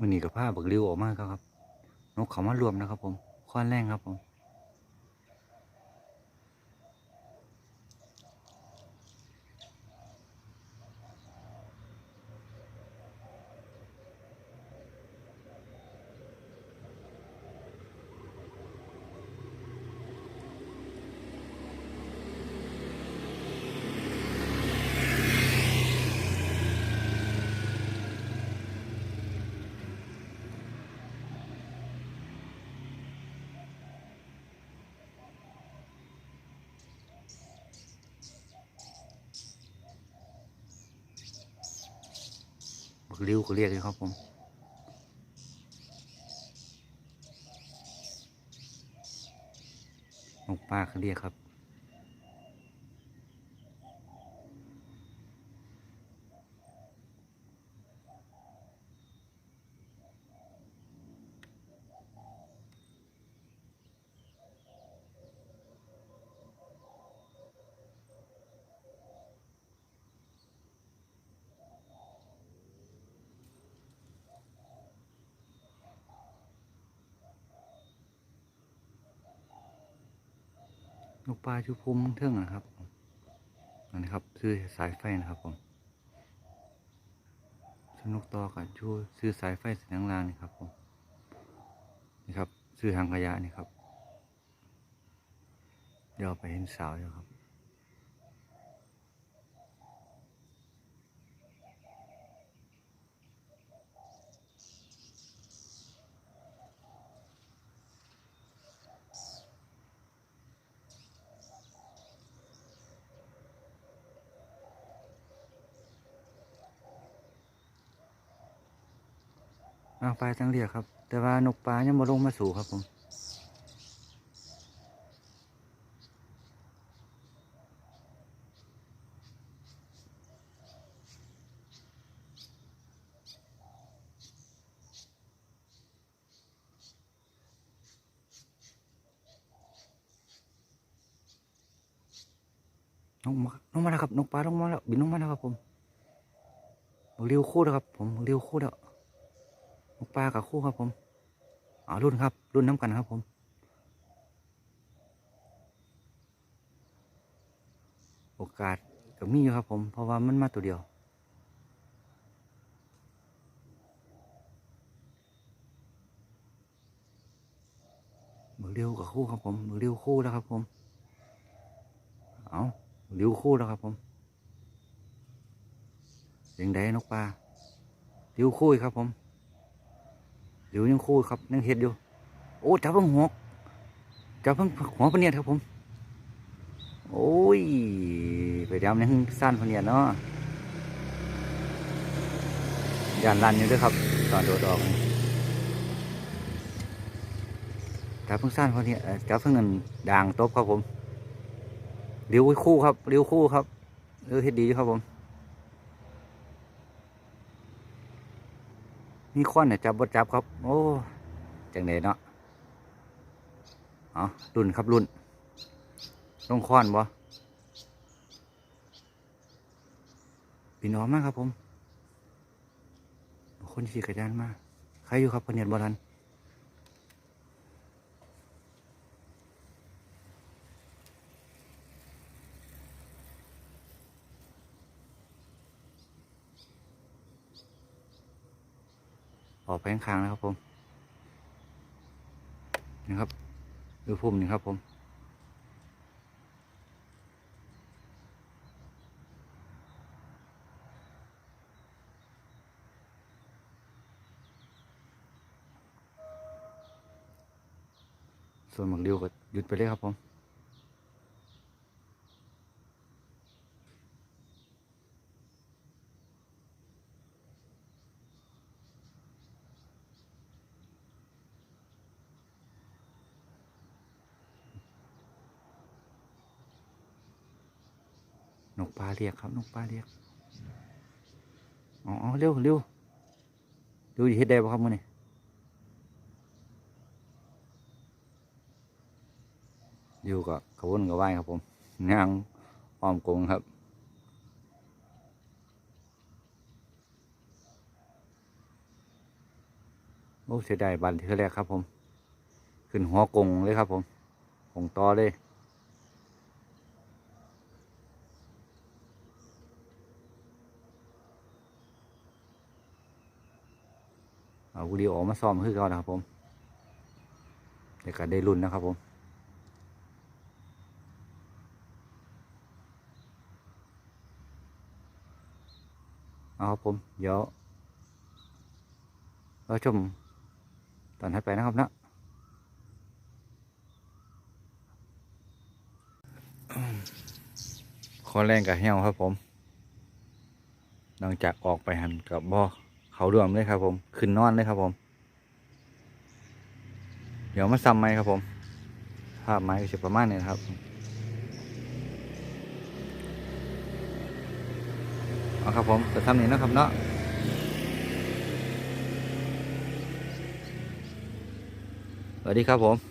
มันนี่กับผ้าบักริ้วออกมาครับครับนกเขามารวมนะครับ ผมค้อนแรงครับผม ริ้วก็เรียกเลยครับผมนกป้าเขาเรียกครับ นกปลาชูพุมเทื่องนะครับอันนี้ครับ ซื้อสายไฟนะครับผมสวนกต่อกับชูซื้อสายไฟสียงลางนี่ครับผมนี่ครับ ซื้อทางขยะนี่ครับเดี๋ยวไปเห็นสาวอยู่ครับ นางปลาตั้งเรียกครับ แต่ว่านกปลายังมาลงมาสู่ครับผมนกมาลงมาแล้วครับนกปลาลงมาแล้วบินลงมาแล้วครับผมเรียวโคู่แล้วครับผมเรียวโคู่แล้ว ปลากับคู่ครับผมอ๋อรุ่นครับ รุ่นน้ำกันครับผมโอกาสก็มีอยู่ครับผม เพราะว่ามันมาตัวเดียว มือเรียวกับคู่ครับผม มือเรียวคู่แล้วครับผม เอาเรียวคู่แล้วครับผมยังไดงนกปลาเรียวคู่ครับผม เดี๋ยวยังคู่ครับยังเห็ดอยู่โอ้จับเพิ่งหัวจับเพิ่งหัวพเนียดครับผม โอ้ยไปดำยังสั้นพเนียดเนาะยานลันอยู่ด้วยครับตอนโดดออกจับเพิ่งสั้นพเนียดจับเพิ่งนั่นด่างตบครับผมเลี้ยวคู่ครับเลี้ยวคู่ครับเออเฮ็ดดีครับผม มีควันเนี่ยจับบดจับครับ โอ้จังเลยเนาะอ๋อรุ่นครับรุ่นต้องควันบ่ปีน้องมากครับผม คนขี่กระยานมากใครอยู่ครับพเนียนบอลัน ออกไปข้างๆนะครับผมนี่ครับดูพุ่มนี่ครับผมส่วนหมักเดียวก็หยุดไปเลยครับผม นกปลาเรียกครับนกปลาเรียกอ๋อเร็วเร็วเร็วอยู่เฮ็ดได้ป่ะครับมื่อนี้อยู่กับขบวนกับไหวายครับผมย่างอ้อมกงครับโอ้เสียดายบันเทือแรกครับผม ขึ้นหัวกงเลยครับผมกงต่อเลย เอาวิดีโอมาซ้อมคือเขานะครับผมเดี๋ยวก็ได้รุ่นนะครับผมเอาครับผมเดี๋ยวเราชมตอนถัดไปนะครับนาะคอแรงกับเหี่ยวครับผม หลังจากออกไปหันกับบ่อ เขารวมเลยครับ ผมขึ้นนอนเลยครับ ผม เดี๋ยวมาซ้ำไหมครับ ผม ภาพไม้ก็จะประมาณนี้นครับเอาครับผมจะทำนี้นะครับเนาะสวัสดีครับผม